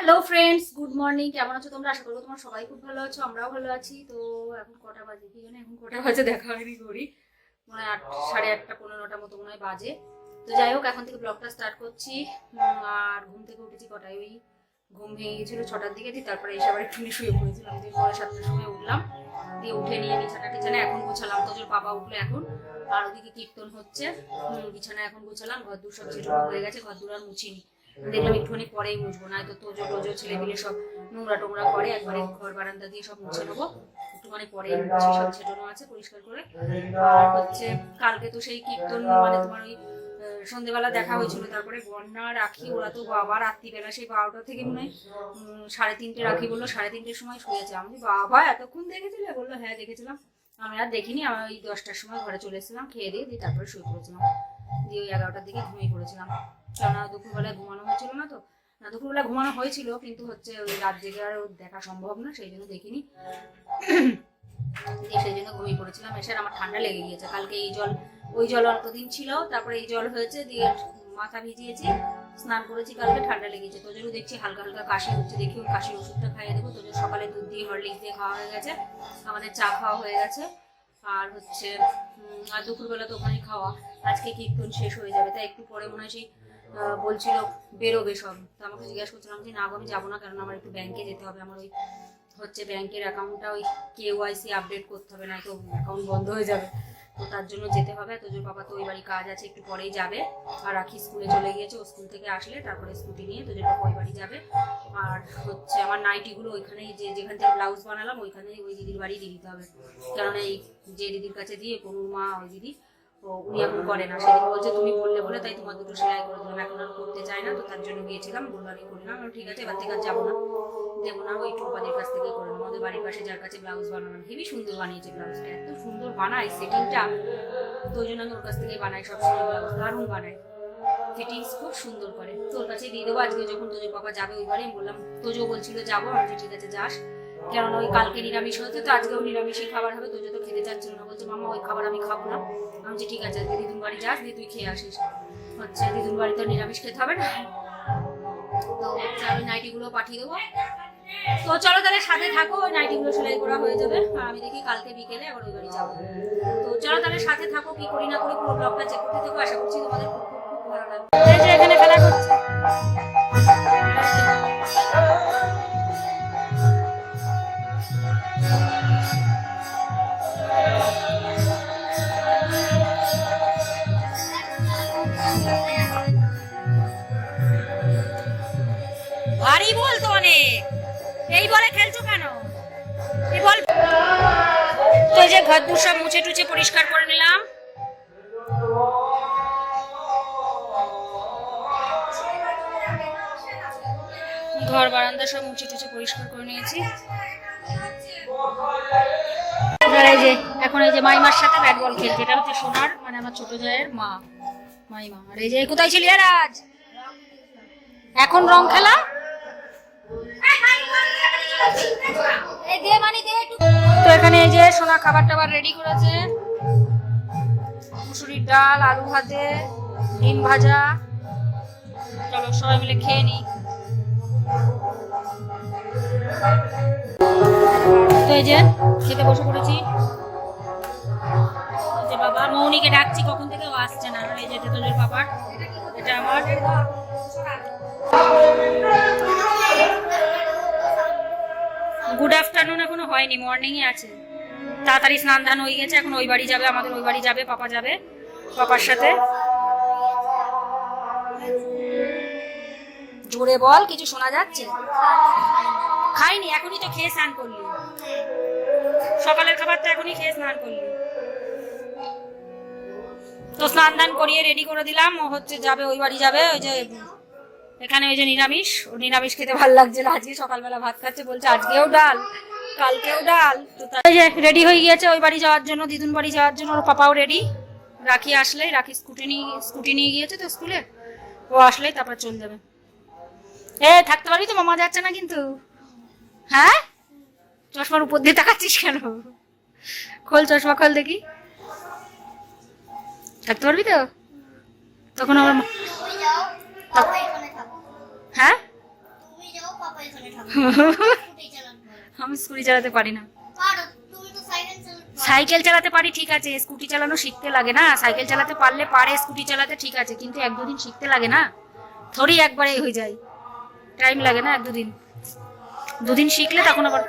Hello friends good morning কেমন আছো তোমরা? আশা করব তোমার সবাই খুব ভালো আছো, আমরাও ভালো আছি। তো এখন কটা বাজে? কি জানি, এখন কটা বাজে? দেখা হয়নি ঘড়ি। মনে হয় আট, সাড়ে আটটা, পনেরোটা মতো মনে হয় বাজে। তো যাই হোক, এখন থেকে ব্লগটা স্টার্ট করছি। আর ঘুম থেকে উঠেছি কটায়? ওই ঘুম ভেঙে গেছিল ছটার দিকে দিয়ে তারপরে এসে আবার একটুখানি শুয়ে পড়েছিলাম। দিয়ে পরে সাতটার সময় উঠলাম। দিয়ে উঠে নিয়ে বিছানা টিছানা এখন গোছালাম। তোজোর বাবা উঠল এখন, আর ওদিকে কীর্তন হচ্ছে। বিছানা এখন গোছালাম। ঘর দূর সব ছেটানো হয়ে গেছে, ঘর দূর আর মুছিনি। দেখলাম একটুখানি পরেই মুছবো না তো তোজো টোজো ছেলে মিলে সব নোংরা টোংরা করে, একবারে ঘর বারান্দা দিয়ে সব মুছে নেব। একটুখানি পরেই মুছি, সব ছেটানো আছে পরিষ্কার করে। আর হচ্ছে কালকে তো সেই কীর্তন মানে তোমার ওই সন্ধেবেলা দেখা হয়েছিল, তারপরে বন্যা, রাখি, ওরা তো বাবা, রাত্রিবেলা সেই বারোটা থেকে মনে হয় সাড়ে তিনটে রাখি বলল, সাড়ে তিনটের সময় শুয়েছে। আমি বাবা, এতক্ষণ দেখেছিলে? বলল হ্যাঁ দেখেছিলাম। আমি আর দেখিনি, আমি ওই দশটার সময় ঘরে চলে এসেছিলাম, খেয়ে দিয়ে দিয়ে তারপরে শুয়ে পড়েছিলাম। দিয়ে ওই এগারোটার দিকে ঘুমিয়ে পড়েছিলাম। কেননা দুপুরবেলায় ঘুমানো হয়েছিল না তো। না ঘুমানো হয়েছিল, কিন্তু হচ্ছে ওই রাত জেগে আর দেখা সম্ভব না, সেই জন্য দেখিনি। সেই জন্য ঘুমিয়ে পড়েছিলাম। এসে আমার ঠান্ডা লেগে গিয়েছে। কালকে এই জল, ওই জল অল্পদিন ছিল, তারপরে এই জল হয়েছে দিয়ে মাথা ভিজিয়েছি, স্নান করেছি, কালকে ঠান্ডা লেগেছে তোদেরও দেখছি হালকা হালকা কাশি হচ্ছে, দেখি ওই কাশির ওষুধটা খাইয়ে দেবো। তোদের সকালে দুধ দিয়ে হরলিক্স দিয়ে খাওয়া হয়ে গেছে, আমাদের চা খাওয়া হয়ে গেছে। আর হচ্ছে আর দুপুরবেলা তো ওখানে খাওয়া। আজকে কীর্তন শেষ হয়ে যাবে, তাই একটু পরে মনে হয় সেই বলছিল, বেরোবে সব। তো আমাকে জিজ্ঞাসা করছিলাম যে, না আমি যাব না কারণ আমার একটু ব্যাংকে যেতে হবে। আমার ওই হচ্ছে ব্যাংকের অ্যাকাউন্টটা ওই কেওয়াইসি আপডেট করতে হবে না তো অ্যাকাউন্ট বন্ধ হয়ে যাবে। তো তার জন্য যেতে হবে। তোজোর বাবা, তো ওই বাড়ি কাজ আছে, একটু পরেই যাবে। আর রাখি স্কুলে চলে গিয়েছে, ও স্কুল থেকে আসলে তারপরে স্কুটি নিয়ে তোজোর বাবা ওই বাড়ি যাবে। আর হচ্ছে আমার নাইটিগুলো ওইখানেই যে, যেখান থেকে ব্লাউজ বানালাম ওইখানে ওই দিদির বাড়ি দিয়ে দিতে হবে। কারণ এই যে দিদির কাছে দিয়ে কোনুর মা, ওই দিদি ও উনি এখন করে না। সেদিন বলছে তুমি বললে বলে তাই তোমার দুটো সেলাই করে দিলাম। এখন আর করতে চাই না তো তার জন্য গিয়েছিলাম। বলল আমি করি না। বললাম, ঠিক আছে এবার থেকে আর যাব না। দেবো না ওই টুম্পাদের কাছ থেকে করে নেব। আমাদের বাড়ির পাশে যার কাছে ব্লাউজ বানালাম হেবি সুন্দর বানিয়েছে ব্লাউজটা এত সুন্দর বানায় সেটিংটা। তো ওই জন্য আমি ওর কাছ থেকে বানাই সব সময় ব্লাউজ দারুণ বানায়। ফিটিংস খুব সুন্দর করে। তোর কাছে দিয়ে দেবো। আজকে যখন তোজোর বাবা যাবে ওইবারে আমি বললাম তোজো বলছিল যাব। আমি ঠিক আছে যাস। কেননা ওই কালকে নিরামিষ হয়েছে, তো আজকেও নিরামিষই খাবার হবে তোজো তো খেতে চাচ্ছিল না। বলছে মামা ওই খাবার আমি খাব না। আমি বলছি, ঠিক আছে, আজকে দিদুন বাড়ি যাস, দিয়ে তুই খেয়ে আসিস। হচ্ছে দিদুন বাড়ি তো নিরামিষ খেতে হবে না? তো হচ্ছে আমি নাইটিগুলো পাঠিয়ে দেবো। তো চলো তাহলে সাথে থাকো, ওই নাইটিগুলো সেলাই করা হয়ে যাবে। আর আমি দেখি কালকে বিকেলে আবার ওই বাড়ি যাব। তো চলো তাহলে সাথে থাকো, কি করি না করি পুরো ব্লগটা চেক করতে থাকো। আশা করছি তোমাদের খুব খুব খুব ভালো লাগবে। এখানে খেলা করছে বারান্দা সব মুছে টুছে পরিষ্কার করে নিয়েছি। এখন এই যে মাইমার সাথে ব্যাট বল খেলছে, এটা হচ্ছে সোনার মানে আমার ছোট জায়ের মা, মাইমা। আর এই যে, কোথায় ছিলি আর আজ এখন রং খেলা। তো এখানে এই যে সোনা খাবার টাবার রেডি করেছে। মুসুরির ডাল, আলু ভাতে, ডিম ভাজা। চলো সবাই মিলে খেয়ে নিই। তো এই যে, খেতে বসে পড়েছি। যে বাবা, মৌনিকে ডাকছি, কখন থেকে ও আসছে না? এই যে তেতলের পাপার এটা আমার। গুড আফটারনুন এখনও হয়নি মর্নিং এ আছে। তাড়াতাড়ি স্নান ধান হয়ে গেছে, এখন ওই বাড়ি যাবে, আমাদের ওই বাড়ি যাবে, পাপা যাবে, পাপার সাথে। জোরে বল, কিছু শোনা যাচ্ছে? খাইনি, এখনই তো খেয়ে স্নান করলি। সকালের খাবার তো এখনই খেয়ে স্নান করলি। তো স্নান দান করিয়ে রেডি করে দিলাম। ও হচ্ছে যাবে, ওই বাড়ি যাবে, ওই যে এখানে ওই যে নিরামিষ। ও নিরামিষ খেতে ভালো লাগছে না, আজকে সকালবেলা ভাত খাচ্ছে, বলছে আজকেও ডাল, কালকেও ডাল। তো যে রেডি হয়ে গিয়েছে, ওই বাড়ি যাওয়ার জন্য, দিদুন বাড়ি যাওয়ার জন্য, ওর পাপাও রেডি রাখি আসলেই রাখি স্কুটি নিয়ে স্কুটি নিয়ে গিয়েছে তো স্কুলে। ও আসলেই তারপর চলে যাবে। এ থাকতে পারবি তো? মামা যাচ্ছে না কিন্তু। হ্যাঁ? চশমার উপর দিয়ে তাকাচ্ছিস কেন? খোল চশমা খোল দেখি। থাকতে পারবি তো? তখন আমার হ্যাঁ। আমি স্কুটি চালাতে পারি না। সাইকেল চালাতে পারি ঠিক আছে। স্কুটি চালানো শিখতে লাগে না। সাইকেল চালাতে পারলে পারে স্কুটি চালাতে ঠিক আছে। কিন্তু এক দুদিন শিখতে লাগে না। থরি একবারে হয়ে যায়। টাইম লাগে না এক দুদিন দুদিন শিখলে তখন আবার।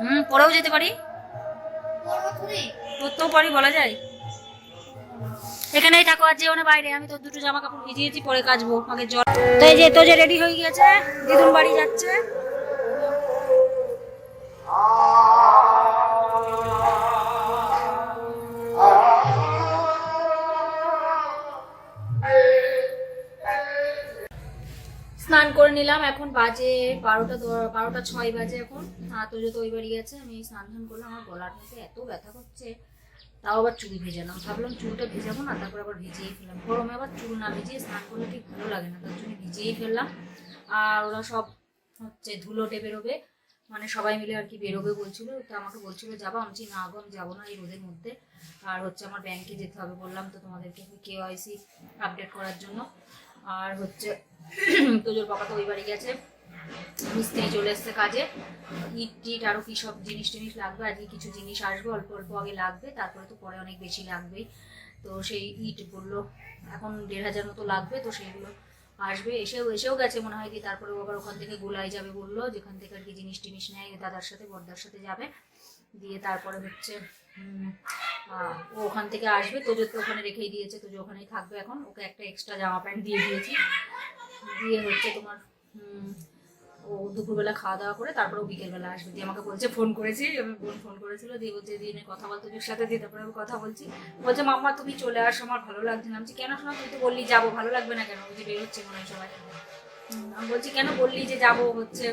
হুম পরেও যেতে পারি। করতেও পারি বলা যায় এখানেই থাকো, আর যেও না বাইরে আমি তো দুটো জামা কাপড় ভিজিয়েছি, পরে কাচবো আগে জল তো এই যে তো যে রেডি হয়ে গেছে দিদুন বাড়ি যাচ্ছে স্নান করে নিলাম। এখন বাজে বারোটা বারোটা ছয় বাজে এখন। তো যে তো ওই বাড়ি গেছে, আমি স্নান টান করলাম। আমার গলার মধ্যে এত ব্যথা করছে, তাও আবার চুল ভেজালাম। ভাবলাম চুলটা ভেজাবো না, তারপর আবার ভিজিয়ে ফেললাম। গরমে আবার চুল না ভিজিয়ে স্নান করলে ঠিক ভালো লাগে না, তার জন্য ভিজিয়েই ফেললাম। আর ওরা সব হচ্ছে ধুলোটে বেরোবে মানে সবাই মিলে আর কি বেরোবে বলছিল। তো আমাকে বলছিল, যাব? আমি না গো, আমি যাব না এই রোদের মধ্যে। আর হচ্ছে আমার ব্যাংকে যেতে হবে বললাম তো তোমাদেরকে কেওয়াইসি আপডেট করার জন্য। আর হচ্ছে তোজোর বাবা তো ওই বাড়ি গেছে। মিস্ত্রি চলে এসছে কাজে। ইট টিট আরও কি সব জিনিস টিনিস লাগবে? আজকে কিছু জিনিস আসবে, অল্প অল্প আগে লাগবে, তারপরে তো পরে অনেক বেশি লাগবেই। তো সেই ইট বলল, এখন দেড় হাজার মতো লাগবে, তো সেইগুলো আসবে। এসেও এসেও গেছে মনে হয় কি তারপরে আবার ওখান থেকে গোলাই যাবে বলল, যেখান থেকে আর কি জিনিস টিনিস নেয়, দাদার সাথে, বর্দার সাথে যাবে। দিয়ে তারপরে হচ্ছে ও ওখান থেকে আসবে। তোজো তো ওখানে রেখেই দিয়েছে। তোজো ওখানেই থাকবে এখন। ওকে একটা এক্সট্রা জামা প্যান্ট দিয়ে দিয়েছি। দিয়ে হচ্ছে তোমার ও দুপুরবেলা খাওয়া দাওয়া করে তারপরে বিকেলবেলা আসবে। দিয়ে আমাকে বলছে, ফোন করেছি। আমি বোন ফোন করেছিল। দিয়ে বলছে দিনে কথা বলতে তোর সাথে দিয়ে তারপরে আমি কথা বলছি। বলছে, মাম্মা, তুমি চলে আসো। আমার ভালো লাগছে না। আমি কেন শোনা? তুই তো বললি যাব। ভালো লাগবে না কেন? ওই যে বেরোচ্ছে মনে হয় সবাই। বলছি কেন বললি যে যাব? হচ্ছে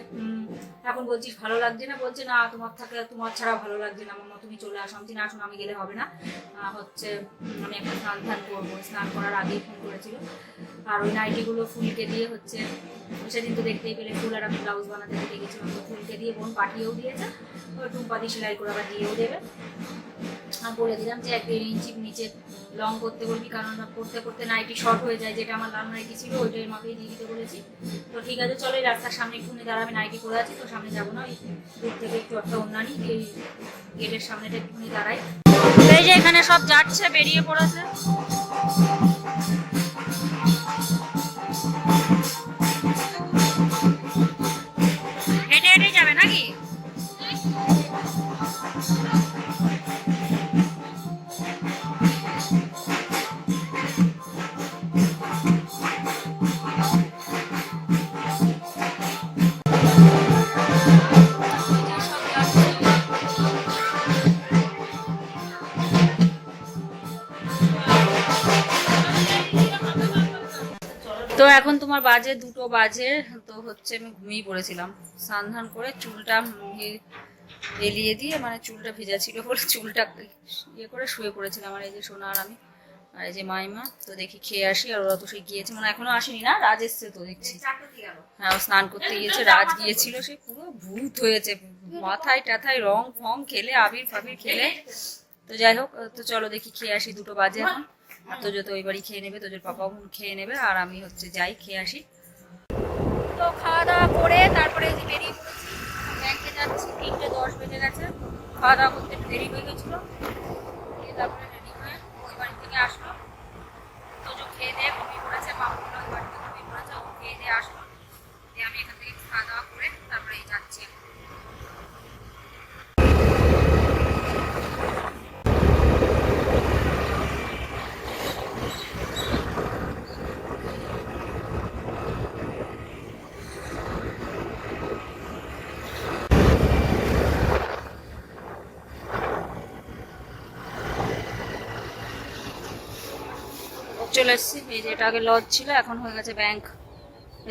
এখন বলছিস ভালো লাগছে না? বলছে না তোমার থাকে তোমার ছাড়া ভালো লাগছে না। মাম্মা তুমি চলে আসো। আমি বলছি, না শোনো আমি গেলে হবে না। হচ্ছে আমি এখন স্নান ধান করব। স্নান করার আগেই ফোন করেছিল। আর ওই নাইটিগুলো ফুলকে দিয়ে হচ্ছে সেদিন তো দেখতেই পেলে ফুল আর আমি ব্লাউজ বানাতে দিতে গেছিলাম। তো ফুলকে দিয়ে বোন পাঠিয়েও দিয়েছে। ওই দিয়ে সেলাই করে আবার দিয়েও দেবে। আর বলে দিলাম যে এক দেড় ইঞ্চি নিচে লং করতে বলবি, কারণ করতে করতে নাইটি শর্ট হয়ে যায়, যেটা আমার লাল নাইটি ছিল, ওইটাই মাপেই দিয়ে দিতে বলেছি। তো ঠিক আছে, চলো রাস্তার সামনে একটু দাঁড়া আমি নাইটি করে আছি, তো সামনে যাব না, ওই দূর থেকে একটু একটা অন্যানি, এই গেটের সামনেটা একটুখানি দাঁড়াই। এই যে এখানে সব যাচ্ছে, বেরিয়ে পড়েছে। তো এখন তোমার বাজে দুটো বাজে তো হচ্ছে আমি ঘুমিয়ে পড়েছিলাম। স্নান ধান করে চুলটা এলিয়ে দিয়ে মানে চুলটা ভেজা ছিল বলে চুলটা ইয়ে করে শুয়ে পড়েছিলাম আর এই যে সোনা আর আমি আর এই যে মাইমা তো দেখি খেয়ে আসি আর ওরা তো সেই গিয়েছে মানে এখনও আসেনি না রাজ এসছে তো দেখছি। হ্যাঁ ও স্নান করতে গিয়েছে রাজ গিয়েছিল সে পুরো ভূত হয়েছে মাথায় টাথায় রং ফং খেলে আবির ফাবির খেলে। তো যাই হোক তো চলো দেখি খেয়ে আসি দুটো বাজে এখন। তোজো তো ওই বাড়ি খেয়ে নেবে, তোজোর পাপাও খেয়ে নেবে, আর আমি হচ্ছে যাই, খেয়ে আসি। তো খাওয়া দাওয়া করে তারপরে যে বেরিয়ে পড়েছি, ব্যাংকে যাচ্ছি, তিনটে দশ বেজে গেছে। খাওয়া দাওয়া করতে একটু দেরি হয়ে গেছিল। তারপরে রেডি হয়ে ওই বাড়ি থেকে আসলো তোজো খেয়ে দিয়ে ঘুমিয়ে পড়েছে মামুগুলো ওই বাড়িতে ঘুমিয়ে পড়েছে ও খেয়ে দিয়ে আসলো দিয়ে আমি এখান থেকে খাওয়া দাওয়া করে তারপরে এই যাচ্ছি এখন। চলে এসেছি। এই যে এটা আগে লজ ছিল, এখন হয়ে গেছে ব্যাংক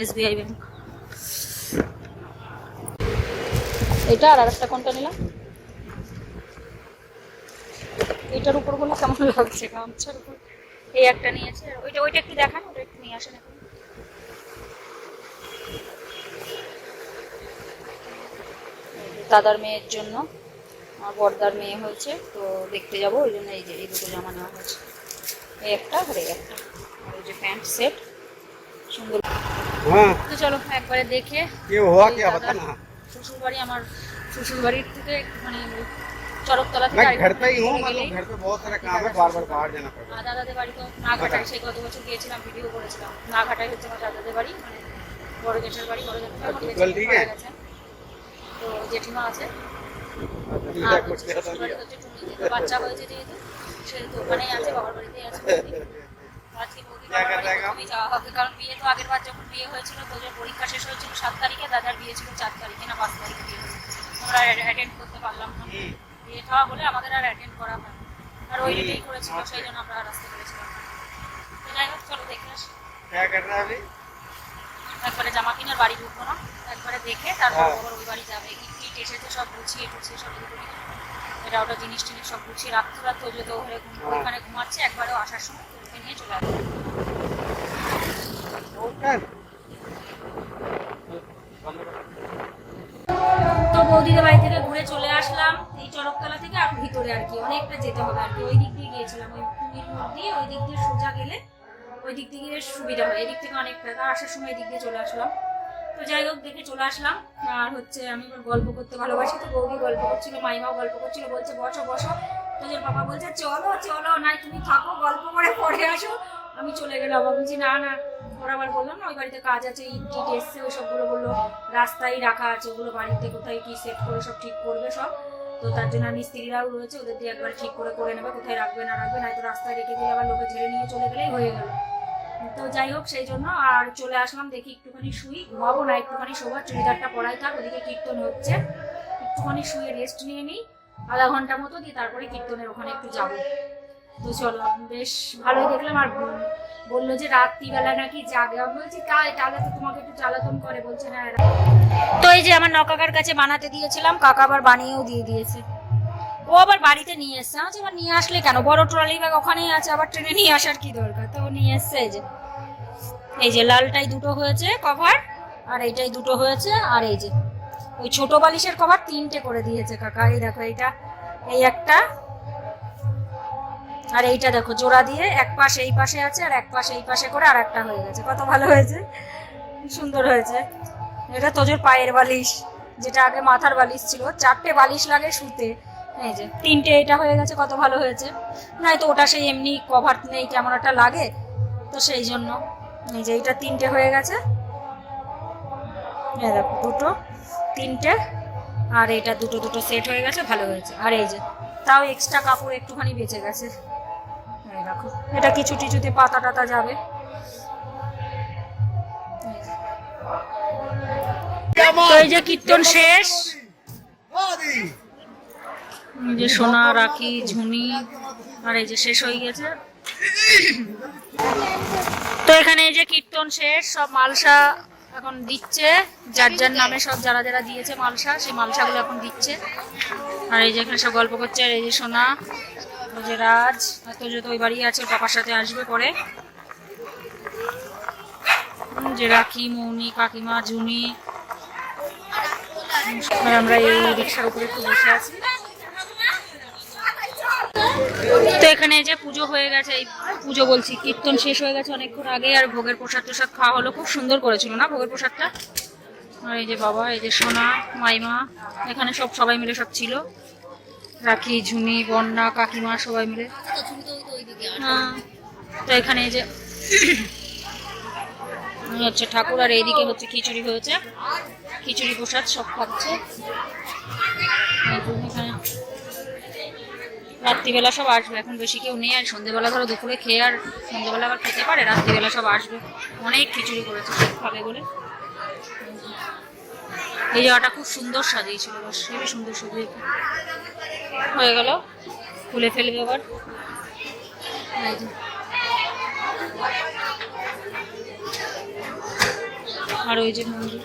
এসবিআই ব্যাংক এটা আর আরেকটা কোনটা নিলাম? এটার উপরগুলো কেমন লাগছে? গামছার উপর। এই একটা নিয়েছে। ওইটা ওইটা একটু দেখান, ওটা একটু নিয়ে আসেন এখন। দাদার মেয়ের জন্য। আমার বর্দার মেয়ে হয়েছে, তো দেখতে যাব, ওই জন্য এই যে, এই দুটো জামা নেওয়া হয়েছে। এই একটা আর এই একটা আর ওই যে প্যান্ট সেট সুন্দর हाँ তো চলো একবারে দেখে ये हुआ এই क्या দাদার बता ना শ্বশুর বাড়ি আমার শ্বশুর বাড়ির থেকে একটুখানি চরকতলা থেকে मैं আরেকটু घर पे ही हूँ চলে मतलब গেলেই घर पे बहुत सारे काम है बार बार बाहर जाना पड़ता আর দাদাদের বাড়ি তো নাঘাটায় সেই গত বছর গিয়েছিলাম ভিডিও করেছিলাম নাঘাটায় হচ্ছে আমার দাদাদের বাড়ি মানে বড় জেঠের বাড়ি বড় জেঠের বাড়ি চল, ঠিক আছে। তো জেঠিমা আছে है আর मेरा कुछ হচ্ছে कहता শ্বশুর বাড়ি नहीं হচ্ছে টুনিতে তো বাচ্চা হয়েছে যেহেতু বিয়ে তো বিয়ে হয়েছিল পরীক্ষা শেষ হয়েছিল সাত তারিখে দাদার বিয়ে ছিল চার তারিখে না পাঁচ তারিখে আমরা অ্যাটেন্ড করতে পারলাম না। বিয়ে বলে আমাদের আর অ্যাটেন্ড করা হয় আর ওই করেছিল সেই জন্য আমরা তো যাই হোক চলো দেখে একবারে জামা কিনার বাড়ি ঢুকবো না একবারে দেখে তারপর ওই বাড়ি যাবে। ইট তো সব গুছিয়ে টুছিয়ে সব এটা ওটা জিনিস টিনিস সব গুছিয়ে রাখতে রাখতে ওই তো ঘরে ওইখানে ঘুমাচ্ছে একবারেও আসার সময় ওকে নিয়ে চলে আসবে তো বৌদিদের বাড়ি থেকে ঘুরে চলে আসলাম এই চড়কতলা থেকে আর ভিতরে আর কি অনেকটা যেতে হবে আর কি। ওই দিক দিয়ে গিয়েছিলাম ওই পুরীর দিয়ে ওই দিক দিয়ে সোজা গেলে ওই দিক দিয়ে সুবিধা হয়। এদিক থেকে অনেকটা আসার সময় এদিক দিয়ে চলে আসলাম। তো যাই হোক, দেখে চলে আসলাম। আর হচ্ছে আমি গল্প করতে ভালোবাসি তো বৌদি গল্প করছিল, মাইমাও গল্প করছিল, বলছে বসো বসো। তো যে বাবা বলছে, চলো চলো নাই তুমি থাকো, গল্প করে পরে আসো। আমি চলে গেলাম। আমি বলছি, না না। ওরা আবার বললাম না, ওই বাড়িতে কাজ আছে, ইট এসছে, ওই সবগুলো বলল, রাস্তায় রাখা আছে, ওগুলো বাড়িতে কোথায় কি সেট করে সব ঠিক করবে সব। তো তার জন্য মিস্ত্রিরাও রয়েছে, ওদের দিয়ে একবার ঠিক করে করে নেবে, কোথায় রাখবে, না রাখবে, নয়তো রাস্তায় রেখে দিলে আবার লোকে ঝেড়ে নিয়ে চলে গেলেই হয়ে গেল। তো যাই হোক, সেই জন্য আর চলে আসলাম, দেখি একটুখানি শুই, ঘুমাবো না, একটুখানি শোবার চুড়িদারটা পরাই থাক, ওদিকে কীর্তন হচ্ছে। একটুখানি শুয়ে রেস্ট নিয়ে নিই, আধা ঘণ্টা মতো দিয়ে তারপরে কীর্তনের ওখানে একটু যাব। তো চলো, বেশ ভালোই দেখলাম, আর বলল যে রাত্রিবেলা নাকি জাগে। আমি বলছি তাই তাহলে তো তোমাকে একটু জ্বালাতন করে, বলছে হ্যাঁ তো এই যে আমার নকাকার কাছে বানাতে দিয়েছিলাম, কাকা আবার বানিয়েও দিয়ে দিয়েছে। ও আবার বাড়িতে নিয়ে এসছে। বলছি, আবার নিয়ে আসলে কেন? বড় ট্রলি ব্যাগ ওখানেই আছে আবার ট্রেনে নিয়ে আসার কি দরকার? তো নিয়ে এসছে এই যে। এই যে লালটাই দুটো হয়েছে কভার আর এইটাই দুটো হয়েছে আর এই যে। ওই ছোট বালিশের কভার তিনটে করে দিয়েছে কাকা। এই দেখো এইটা এই একটা আর এইটা দেখো জোড়া দিয়ে এক পাশ এই পাশে আছে আর এক পাশ এই পাশে করে আর একটা হয়ে গেছে। কত ভালো হয়েছে। সুন্দর হয়েছে। এটা তোজোর পায়ের বালিশ যেটা আগে মাথার বালিশ ছিল। চারটে বালিশ লাগে শুতে। এই যে, তিনটে এটা হয়ে গেছে, কত ভালো হয়েছে। নাই তো ওটা সেই এমনি কভার নেই, কেমন একটা লাগে, তো সেই জন্য। এই যে এইটা তিনটে হয়ে গেছে। দেখো, দুটো, তিনটে, আর এটা দুটো দুটো সেট হয়ে গেছে, ভালো হয়েছে। আর এই যে, তাও এক্সট্রা কাপড় একটুখানি বেঁচে গেছে। দেখো, এটা কিছু টিচুতে পাতা টাতা যাবে। এই যে। কীর্তন শেষ। যে সোনা, রাখি ঝুনি আর এই যে শেষ হয়ে গেছে। তো এখানে এই যে কীর্তন শেষ, সব মালসা এখন দিচ্ছে। যার যার নামে সব যারা যারা দিয়েছে মালসা, সেই মালসাগুলো এখন দিচ্ছে। আর এই যে এখানে সব গল্প করছে, আর এই যে সোনা ওই যে রাজ এত যত ওই বাড়ি আছে পাপার সাথে আসবে পরে। যে রাখি, মৌনি, কাকিমা ঝুনি আমরা এই রিক্সার উপরে একটু বসে আছি। তো এখানে যে পুজো হয়ে গেছে, এই পুজো বলছি, কীর্তন শেষ হয়ে গেছে অনেকক্ষণ আগে, আর ভোগের প্রসাদ টোসাদ খাওয়া হলো, খুব সুন্দর করেছিল না ভোগের প্রসাদটা? আর এই যে বাবা, এই যে সোনা, মাইমা, এখানে সব, সবাই মিলে সব ছিল। রাখি ঝুনি বন্যা, কাকিমা সবাই মিলে। হ্যাঁ তো এখানে এই যে হচ্ছে ঠাকুর, আর এইদিকে হচ্ছে খিচুড়ি হয়েছে। খিচুড়ি প্রসাদ সব খাচ্ছে। রাত্রিবেলা সব আসবে। এখন বেশি কেউ নেই আর সন্ধেবেলা ধরো দুপুরে খেয়ে আর সন্ধেবেলা আবার খেতে পারে, রাত্রিবেলা সব আসবে। অনেক খিচুড়ি করেছে খাবে বলে। এই জায়গাটা খুব সুন্দর সাজিয়েছিল, বেশ হেবি সুন্দর সাজিয়েছে হয়ে গেল, খুলে ফেলবে আবার। আর ওই যে মন্দির।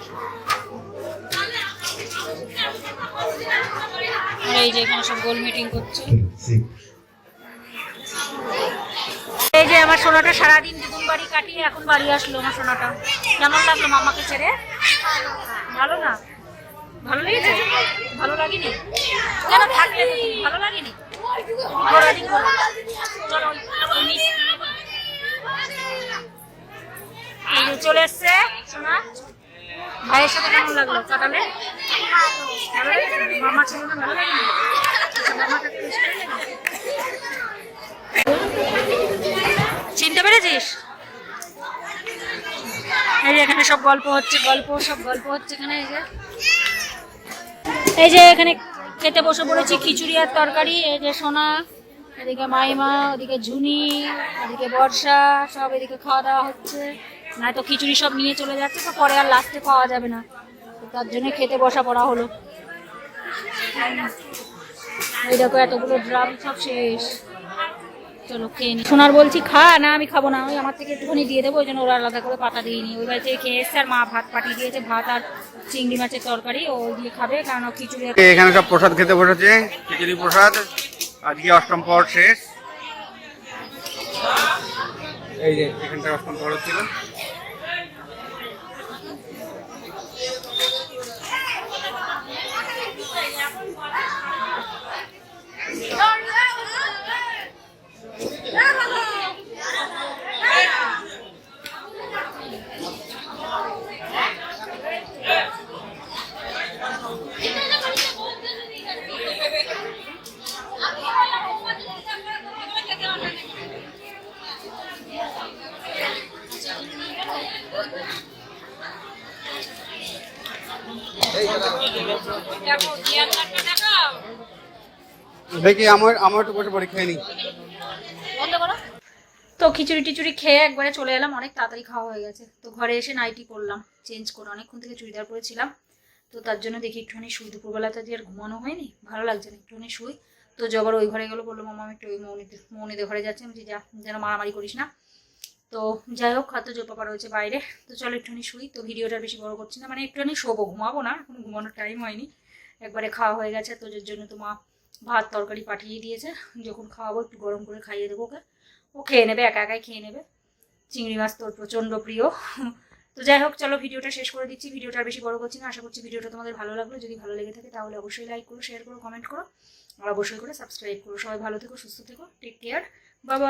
এই যে এখানে সব গোল মিটিং করছে। এই যে আমার সোনাটা সারাদিন দিদুন বাড়ি কাটিয়ে এখন বাড়ি আসলো আমার সোনাটা। কেমন লাগল মামাকে ছেড়ে? ভালো না? ভালো লেগেছে? ভালো লাগেনি? কেন থাকলে ভালো লাগেনি? চলে এসছে শোনা ভাইয়ের সাথে কেমন লাগল কাটালে ভালো লেগেছে? মামা ছিল না ভালো লাগল মামাকে একটু বেশি করে লেগেছে? চিনতে পেরেছিস এই যে এখানে সব গল্প হচ্ছে, গল্প, সব গল্প হচ্ছে এখানে, এই যে এই যে এখানে খেতে বসে পড়েছি, খিচুড়ি আর তরকারি, এই যে সোনা, এদিকে মাইমা, ওদিকে ঝুনি ওদিকে বর্ষা, সব এদিকে খাওয়া দাওয়া হচ্ছে না তো খিচুড়ি সব নিয়ে চলে যাচ্ছে, তো পরে আর লাস্টে পাওয়া যাবে না। তার জন্য খেতে বসা পড়া হলো। এই দেখো এতগুলো ড্রাম সব শেষ। চলো খেয়ে নি। সোনার বলছি, খা, না, আমি খাব না। ওই আমার থেকে একটুখানি দিয়ে দেবো, ওই জন্য ওরা আলাদা করে পাতা দিইনি। ওই বাড়ি থেকে খেয়ে এসছে আর মা ভাত পাঠিয়ে দিয়েছে, ভাত আর চিংড়ি মাছের তরকারি, ও দিয়ে খাবে, কারণ খিচুড়ি এখানে সব প্রসাদ খেতে বসেছে। খিচুড়ি প্রসাদ, আজকে অষ্টম পর শেষ। এই যে, এখানটা অষ্টম পর ছিল। দেখি, আমার আমার একটু বসে পড়ে খেয়ে তো খিচুড়ি টিচুড়ি খেয়ে একবারে চলে এলাম, অনেক তাড়াতাড়ি খাওয়া হয়ে গেছে। তো ঘরে এসে নাইটি পরলাম, চেঞ্জ করে অনেকক্ষণ থেকে চুড়িদার পরেছিলাম। তো তার জন্য দেখি একটুখানি শুই দুপুরবেলাতে যে আর ঘুমানো হয়নি, ভালো লাগছে না একটুখানি শুই তো জবার ওই ঘরে গেলো, বলল, মামা, আমি একটু ওই মৌনিতে মৌনিদের ঘরে যাচ্ছি। আমি যা, যেন মারামারি করিস না। তো যাই হোক, খাদ্য জোর পাপা রয়েছে বাইরে। তো চলো একটুখানি শুই। তো ভিডিওটা বেশি বড় করছি না মানে একটুখানি শোবো, ঘুমাবো না, এখন ঘুমানোর টাইম হয়নি। একবারে খাওয়া হয়ে গেছে, তো জন্য তো মা ভাত তরকারি পাঠিয়ে দিয়েছে। যখন খাওয়াবো, একটু গরম করে খাইয়ে দেবো ওকে। ও খেয়ে নেবে, একা একাই খেয়ে নেবে। চিংড়ি মাছ তোর প্রচণ্ড প্রিয়। তো যাই হোক, চলো ভিডিওটা শেষ করে দিচ্ছি। ভিডিওটা আর বেশি বড় করছি না। আশা করছি ভিডিওটা তোমাদের ভালো লাগল। যদি ভালো লেগে থাকে তাহলে অবশ্যই লাইক করো শেয়ার করো কমেন্ট করো। আর অবশ্যই করে সাবস্ক্রাইব করো। সবাই ভালো থেকো, সুস্থ থেকো। টেক কেয়ার বাবা